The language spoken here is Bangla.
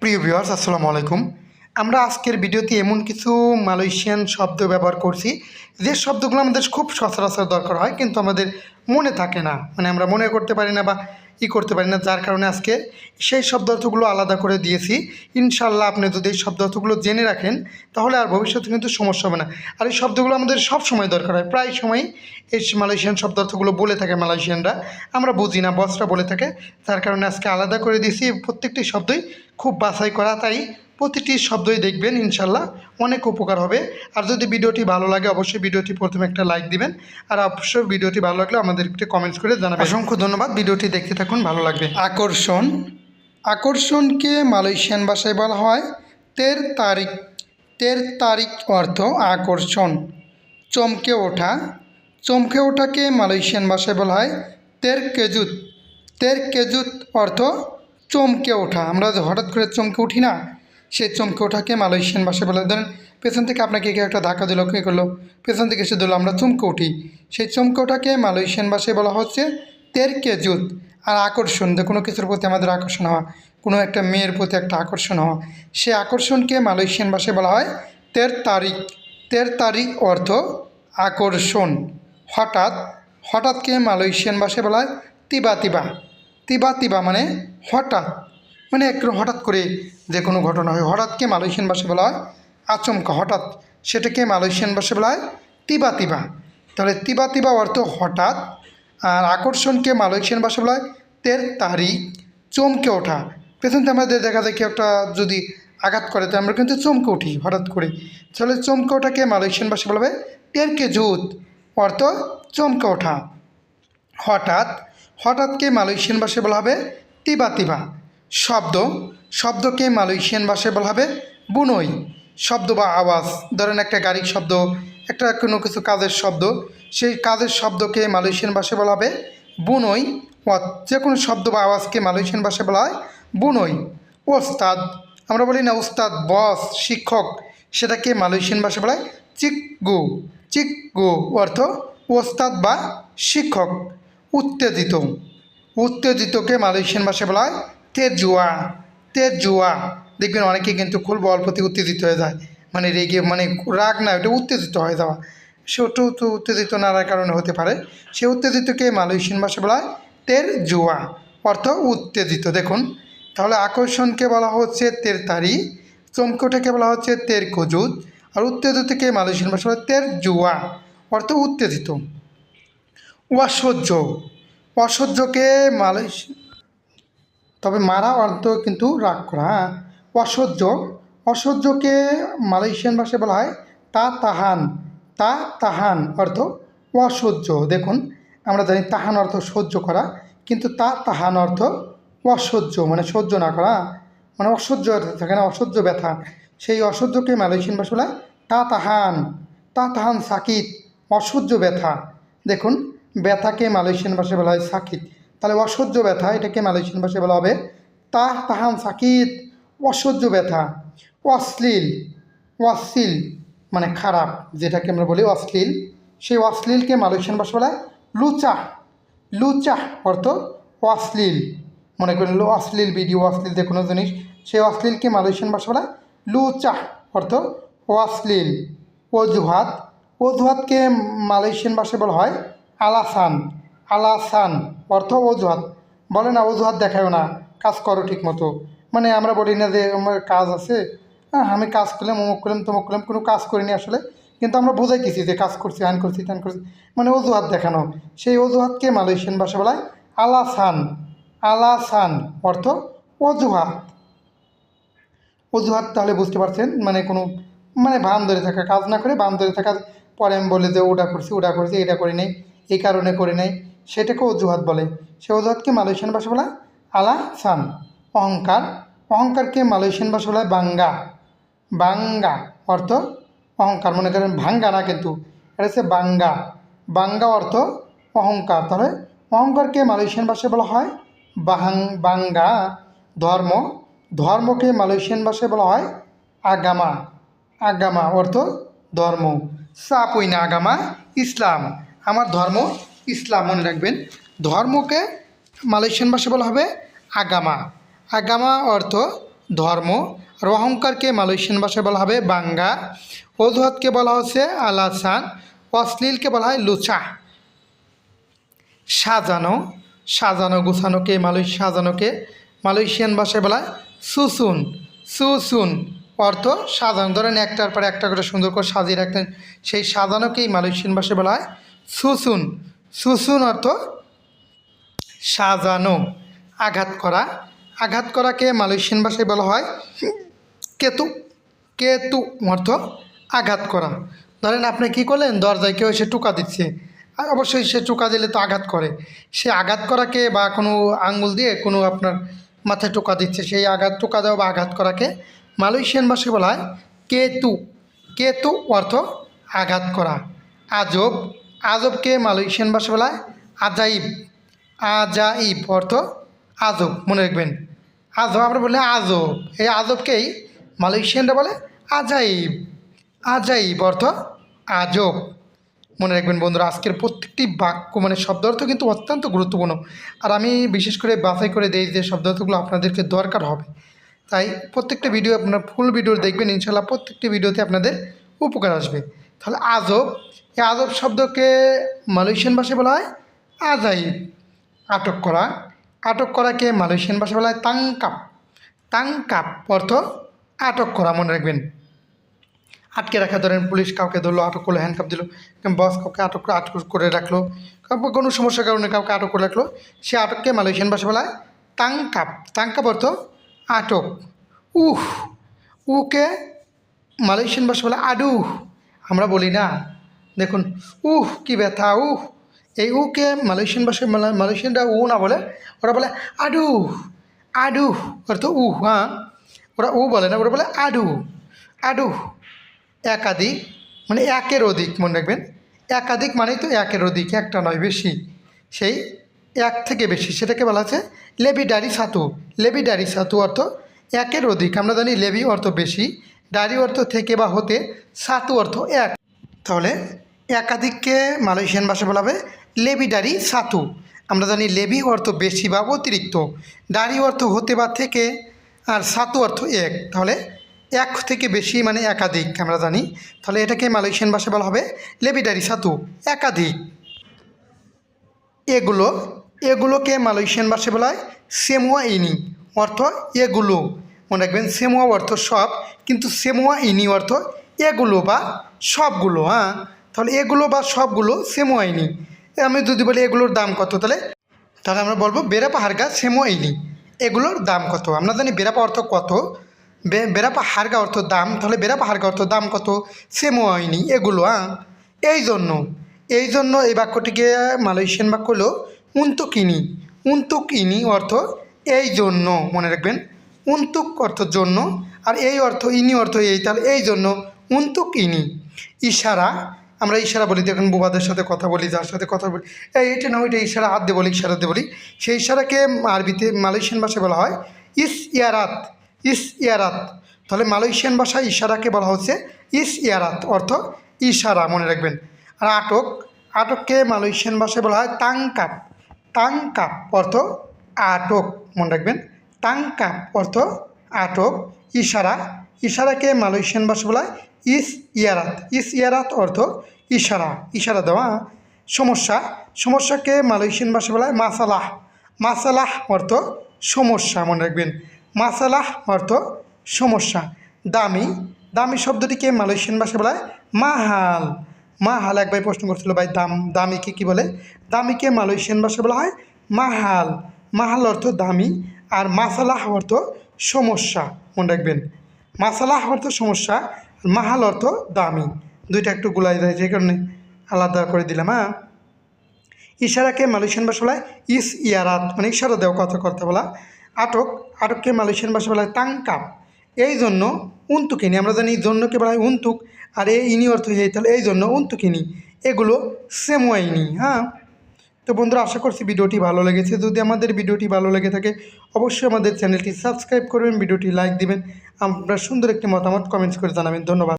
প্রিয় ভিউয়ার্স, আসসালামু আলাইকুম। আমরা আজকের ভিডিওতে এমন কিছু মালয়েশিয়ান শব্দ ব্যবহার করছি, যে শব্দগুলো আমাদের খুব সচরাচর দরকার হয়, কিন্তু আমাদের মনে থাকে না। মানে আমরা মনে করতে পারি না বা ই করতে পারি না, যার কারণে আজকে সেই শব্দার্থগুলো আলাদা করে দিয়েছি। ইনশাল্লাহ আপনি যদি এই শব্দার্থগুলো জেনে রাখেন, তাহলে আর ভবিষ্যতে কিন্তু সমস্যা হবে না। আর এই শব্দগুলো আমাদের সব সময় দরকার হয়। প্রায় সময় এই মালয়েশিয়ান শব্দার্থগুলো বলে থাকে মালয়েশিয়ানরা। আমরা বুঝি না, বসরা বলে থাকে। যার কারণে আজকে আলাদা করে দিয়েছি। প্রত্যেকটি শব্দই খুব বাছাই করা, তাই প্রতিটি শব্দই দেখবেন ইনশাল্লাহ অনেক উপকার হবে। আর যদি ভিডিওটি ভালো লাগে অবশ্যই ভিডিওটি প্রথমে একটা লাইক দিবেন। আর অবশ্যই ভিডিওটি ভালো লাগলে আমাদের একটু কমেন্টস করে জানাবেন। অসংখ্য ধন্যবাদ ভিডিওটি দেখতে থাকুন ভালো লাগবে। আকর্ষণ। আকর্ষণকে মালয়েশিয়ান ভাষায় বলা হয়। তের তারিখ তের তারিখ অর্থ আকর্ষণ। চমকে ওঠা। চমকে ওঠাকে মালয়েশিয়ান ভাষায় বলা হয় তের কেজুত। তের কেজুত অর্থ চমকে ওঠা। আমরা হঠাৎ করে চমকে উঠি না সেই চমকে ওঠাকে মালয়েশিয়ান ভাষায় বলে ধরেন, পেছন থেকে আপনাকে কেউ একটা ধাক্কা দিল, কী করল? পেছন থেকে এসে দিল আমরা চমকে উঠি। সেই চমকে ওঠাকে মালয়েশিয়ান ভাষায় বলা হচ্ছে তের কেজুত আর আকর্ষণ, যে কোনো কিছুর প্রতি আমাদের আকর্ষণ হওয়া, কোনো একটা মেয়ের প্রতি একটা আকর্ষণ হওয়া। সে আকর্ষণকে মালয়েশিয়ান ভাষায় বলা হয়, তের তারিখ। তের তারিখ অর্থ আকর্ষণ। হঠাৎ, হঠাৎকে মালয়েশিয়ান ভাষায় বলা হয়, তিবা তিবা। তিবা তিবা মানে হঠাৎ। মানে একটু হঠাৎ করে যে কোনো ঘটনা হয়। হঠাৎকে মালয়েশিয়ান ভাষায় বলা হয়? আচমকা। হঠাৎ সেটাকে মালয়েশিয়ান ভাষায় বলা হয় তিবা তিবা। তাহলে তিবা তিবা অর্থ হঠাৎ। আর আকর্ষণকে মালয়েশিয়ান ভাষায় বলা হয় তের তারিখ চমকে ওঠা। পেছন থেকে আমাদের দেখা যায় কেউ একটা যদি আঘাত করে, তো আমরা কিন্তু চমকে উঠি হঠাৎ করে। তাহলে চমকে ওঠাকে মালয়েশিয়ান ভাষায় বলা হবে টেরকে জুত। অর্থ চমকে ওঠা। হঠাৎ হঠাৎকে মালয়েশিয়ান ভাষায় বলা হবে তিবা তিবা। শব্দ, শব্দকে মালয়েশিয়ান ভাষায় বলা হবে বুনই। শব্দ বা আওয়াজ, ধরেন একটা গাড়ির শব্দ, একটা কোনো কিছু কাজের শব্দ, সেই কাজের শব্দকে মালয়েশিয়ান ভাষায় বলা হবে বুনই। যে কোনো শব্দ বা আওয়াজকে মালয়েশিয়ান ভাষায় বলা হয় বুনই। ওস্তাদ, আমরা বলি না উস্তাদ বস, শিক্ষক, সেটাকে মালয়েশিয়ান ভাষায় বলা হয় চিকগু। চিকগু অর্থ ওস্তাদ বা শিক্ষক। উত্তেজিত। উত্তেজিতকে মালয়েশিয়ান ভাষায় বলা হয় তেজুয়া তেজুয়া। দেখবেন অনেকে কিন্তু খুব অল্পতে উত্তেজিত হয়ে যায়। মানে রেগে মানে রাগ না ওটা উত্তেজিত হয়ে যাওয়া। সে একটু তো উত্তেজিত নাড়ার কারণে হতে পারে। সে উত্তেজিতকে মালয়েশিয়ান ভাষায় বলা হয় তের জুয়া অর্থ উত্তেজিত। দেখুন, তাহলে আকর্ষণকে বলা হচ্ছে তের তারি চমকোটাকে বলা হচ্ছে তের কজুত আর উত্তেজিতকে মালয়েশিয়ান ভাষা বলা তের জুয়া অর্থ উত্তেজিত। অসহ্য। অসহ্যকে মালয়েশিয়া তবে মারা অর্থ কিন্তু রাগ করা হ্যাঁ? অসহ্য। অসহ্যকে মালয়েশিয়ান ভাষায় বলা হয় তা তাহান তা তাহান অর্থ অসহ্য। দেখুন, আমরা জানি তাহান অর্থ সহ্য করা, কিন্তু তা তাহান অর্থ অসহ্য মানে সহ্য না করা মানে অসহ্য থাকে না অসহ্য ব্যথা, সেই অসহ্যকে মালয়েশিয়ান ভাষা বলা তা তাহান তা তাহান সাকিত, অসহ্য ব্যথা। দেখুন, ব্যথাকে মালয়েশিয়ান ভাষায় বলা হয় সাকিত। তাহলে অসহ্য ব্যথা, এটাকে মালয়েশিয়ান ভাষায় বলা হবে তাহ তাহান সাকিত, অসহ্য ব্যথা, অশ্লীল অশ্লীল মানে খারাপ, যেটাকে আমরা বলি অশ্লীল। সেই অশ্লীলকে মালয়েশিয়ান ভাষা বলা লুচা লুচা অর্থ অশ্লীল। মনে করেন অশ্লীল ভিডিও, অশ্লীল যে কোনো জিনিস, সেই অশ্লীলকে মালয়েশিয়ান ভাষা বলা লুচা অর্থ অশ্লীল। অজুহাত, অজুহাতকে মালয়েশিয়ান ভাষায় বলা হয় আলাসান আলাসান। অর্থ অজুহাত। বলে না, অজুহাত দেখায় না, কাজ করো ঠিক মতো মানে আমরা বলি না যে, আমার কাজ আছে। হ্যাঁ আমি কাজ করলাম, অমুক করলাম, তমুক করলাম, কোনো কাজ করিনি আসলে। কিন্তু আমরা বোঝাইতেছি যে, কাজ করছি, আইন করছি, ত্যান করছি। মানে অজুহাত দেখানো। সেই অজুহাতকে মালয়েশিয়ান ভাষা বলা হয় আলাসান। আলাসান অর্থ অজুহাত। অজুহাত তাহলে বুঝতে পারছেন মানে কোনো মানে ভান ধরে থাকা কাজ না করে ভান ধরে থাকা পরে আমি বলে যে, ওটা করছি ওটা করছি এটা করি নেই, এই কারণে করি নেই। সেটাকে অজুহাত বলে। সে অজুহাতকে মালয়েশিয়ান ভাষা বলা আলা সান। অহংকার। অহংকারকে মালয়েশিয়ান ভাষা বলা বাঙ্গা। বাঙ্গা অর্থ অহংকার। মনে করেন ভাঙ্গা না কিন্তু, এটা হচ্ছে বাঙ্গা। বাঙ্গা অর্থ অহংকার। তাহলে অহংকারকে মালয়েশিয়ান ভাষায় বলা হয় বাহাং, বাঙ্গা। ধর্ম। ধর্মকে মালয়েশিয়ান ভাষায় বলা হয় আগামা। আগামা অর্থ ধর্ম। সাপুই না, আগামা ইসলাম। আমার ধর্ম ইসলাম মনে রাখবেন। ধর্মকে মালয়েশিয়ান ভাষায় বলা হবে আগামা। আগামা অর্থ ধর্ম। আর অহংকারকে মালয়েশিয়ান ভাষায় বলা হবে বাঙ্গা। অজুহাতকে বলা হচ্ছে আলাসান। অশ্লীলকে বলা হয় লুচা। সাজানো। সাজানো গুছানোকে মালয়েশিয়া সাজানোকে মালয়েশিয়ান ভাষায় বলা হয় সুসুন। সুসুন অর্থ সাজানো। ধরেন একটার পর একটা করে সুন্দর করে সাজিয়ে রাখতেন সেই সাজানোকেই মালয়েশিয়ান ভাষায় বলা হয় সুসুন। সুসুন অর্থ সাজানো। আঘাত করা। আঘাত করাকে মালয়েশিয়ান ভাষায় বলা হয় কেতু। কেতু অর্থ আঘাত করা। ধরেন আপনি কি করলেন? দরজায় কেউ এসে টুকা দিচ্ছে। আর অবশ্যই সে টুকা দিলে তো আঘাত করে। সে আঘাত করাকে বা কোনো আঙ্গুল দিয়ে কোনো আপনার মাথায় টোকা দিচ্ছে, সেই আঘাত, টোকা দেওয়া বা আঘাত করাকে মালয়েশিয়ান ভাষায় বলা হয় কেতু। কেতু অর্থ আঘাত করা। আজব। আজবকে মালয়েশিয়ান ভাষায় বলা আজাইব। আজাইব অর্থ আজব, মনে রাখবেন। আজব আমরা বলি আজব। এই আজবকেই মালয়েশিয়ানরা বলে আজাইব। আজাইব অর্থ আজব। মনে রাখবেন বন্ধুরা, আজকের প্রত্যেকটি বাক্য মানে শব্দ অর্থ কিন্তু অত্যন্ত গুরুত্বপূর্ণ। আর আমি বিশেষ করে বাছাই করে দিই যে শব্দ অর্থগুলো আপনাদেরকে দরকার হবে। তাই প্রত্যেকটা ভিডিও আপনার ফুল ভিডিও দেখবেন ইনশাল্লাহ প্রত্যেকটি ভিডিওতে আপনাদের উপকার আসবে। তাহলে আজব এই আজব শব্দকে মালয়েশিয়ান ভাষায় বলা হয় আজাইব। আটক করা। আটক করাকে মালয়েশিয়ান ভাষায় বলা হয় তাংকাপ। তাংকাপ অর্থ আটক করা, মনে রাখবেন। আটকে রাখা, ধরেন পুলিশ কাউকে ধরলো, আটক করল হ্যান্ডকাপ দিল বস কাউকে আটক করে আটক করে রাখল কোনো সমস্যার কারণে কাউকে আটক করে রাখল, সে আটককে মালয়েশিয়ান ভাষা বলা হয় তাংকাপ। তাংকাপ অর্থ আটক। উহ! উকে মালয়েশিয়ান ভাষা বলে আডু। আমরা বলি না। দেখুন, উহ, কি ব্যথা, উহ। এই উকে মালয়েশিয়ান ভাষায় মালা- মালয়েশিয়ানরা উ না বলে, ওরা বলে আডু আডু। অর্থ উহ হ্যাঁ। ওরা উ বলে না, ওরা বলে আডু আডু। একাধিক মানে একের অধিক, মনে রাখবেন। একাধিক মানেই তো একের অধিক, একটা নয়, বেশি। সেই এক থেকে বেশি, সেটাকে বলা হচ্ছে আছে লেবিডারি সাতু। লেবিডারি সাতু অর্থ একের অধিক, আমরা জানি লেবি অর্থ বেশি, ডারি অর্থ থেকে বা হতে সাতু অর্থ এক। তাহলে একাধিককে মালয়েশিয়ান ভাষা বলা হবে। লেবিডারি সাতু। আমরা জানি লেবি অর্থ বেশি বা অতিরিক্ত। ডারি অর্থ হতে বা থেকে আর সাতু অর্থ এক। তাহলে এক থেকে বেশি মানে একাধিক আমরা জানি। তাহলে এটাকে মালয়েশিয়ান ভাষায় বলা হবে লেবিডারি সাতু। একাধিক। এগুলো, এগুলোকে মালয়েশিয়ান ভাষায় বলা হয় সেমুয়া ইনি। অর্থ এগুলো। মনে রাখবেন সেমুয়া অর্থ সব, কিন্তু সেমুয়া ইনি অর্থ এগুলো বা সবগুলো হ্যাঁ? তাহলে এগুলো বা সবগুলো সেমুয়া ইনি আমি যদি বলি এগুলোর দাম কত, তাহলে তাহলে আমরা বলব বেড়াপা হারগা সেমুয়া ইনি এগুলোর দাম কত? আমরা জানি বেড়াপা অর্থ কত, বে, বেড়াপা হারগা অর্থ দাম, তাহলে বেড়াপা হারগা অর্থ দাম কত? সেমুয়া ইনি এগুলো হ্যাঁ এই জন্য এই জন্য এই বাক্যটিকে মালয়েশিয়ান বাক্য হলো উন্তুকিনি। উন্তুকিনি অর্থ এই জন্য মনে রাখবেন। উন্তুক অর্থ জন্য, আর এই অর্থ, ইনি অর্থ এই, তাহলে এই জন্য উন্তুক ইনি ইশারা আমরা ইশারা বলি, দেখুন বুবাদের সাথে কথা বলি, যার সাথে কথা বলি। এই, এটা না, ওইটা ইশারা হাত দিয়ে বলি ইশারা দিয়ে বলি। সেই ইশারাকে আরবিতে মালয়েশিয়ান ভাষায় বলা হয় ইস ইয়ারাত ইস ইয়ারাত। তাহলে মালয়েশিয়ান ভাষায় ইশারাকে বলা হচ্ছে ইস ইয়ারাত, অর্থ ইশারা, মনে রাখবেন। আর আটক, আটককে মালয়েশিয়ান ভাষায় বলা হয় তাংকাপ। তাংকাপ, অর্থ আটক, মনে রাখবেন। তাংকাপ, অর্থ আটক, ইশারা। ইশারাকে মালয়েশিয়ান ভাষা বলা হয় ইস ইয়ারাত। ইস ইয়ারাত অর্থ ইশারা। ইশারা দেওয়া সমস্যা। সমস্যাকে মালয়েশিয়ান ভাষা বলা হয় মাসালাহ। মাসালাহ অর্থ সমস্যা, মনে রাখবেন। মাসালাহ অর্থ সমস্যা। দামি। দামি শব্দটিকে মালয়েশিয়ান ভাষা বলা হয় মাহাল। মাহাল এক ভাই প্রশ্ন করছিল, ভাই, দাম, দামিকে কি বলে? দামিকে মালয়েশিয়ান ভাষা বলা হয় মাহাল। মাহাল অর্থ দামি আর মাসালাহ অর্থ সমস্যা, মনে রাখবেন। মাসালাহ অর্থ সমস্যা মাহাল অর্থ দামি। দুইটা একটু গুলাই যায় যে কারণে আলাদা করে দিলাম হ্যাঁ? ইশারাকে মালয়েশিয়ান ভাষা বলা ইস ইয়ারাত মানে ইশারা দেওয়া কথা কথা বলা। আটক, আটককে মালয়েশিয়ান ভাষা বলা হয় তাংকাপ এই জন্য উন্তুকিনি, আমরা জানি জন্যকে বলা হয় উন্তুক, আর এই ইনি অর্থ এই তাহলে এই জন্য উন্তুকিনি। এগুলো সেমওয়াইনি হ্যাঁ? তো বন্ধুরা, আশা করছি ভিডিওটি ভালো লেগেছে। যদি আমাদের ভিডিওটি ভালো লেগে থাকে, অবশ্যই আমাদের চ্যানেলটি সাবস্ক্রাইব করবেন, ভিডিওটি লাইক দিবেন। আপনার সুন্দর একটি মতামত কমেন্টস করে জানাবেন। ধন্যবাদ।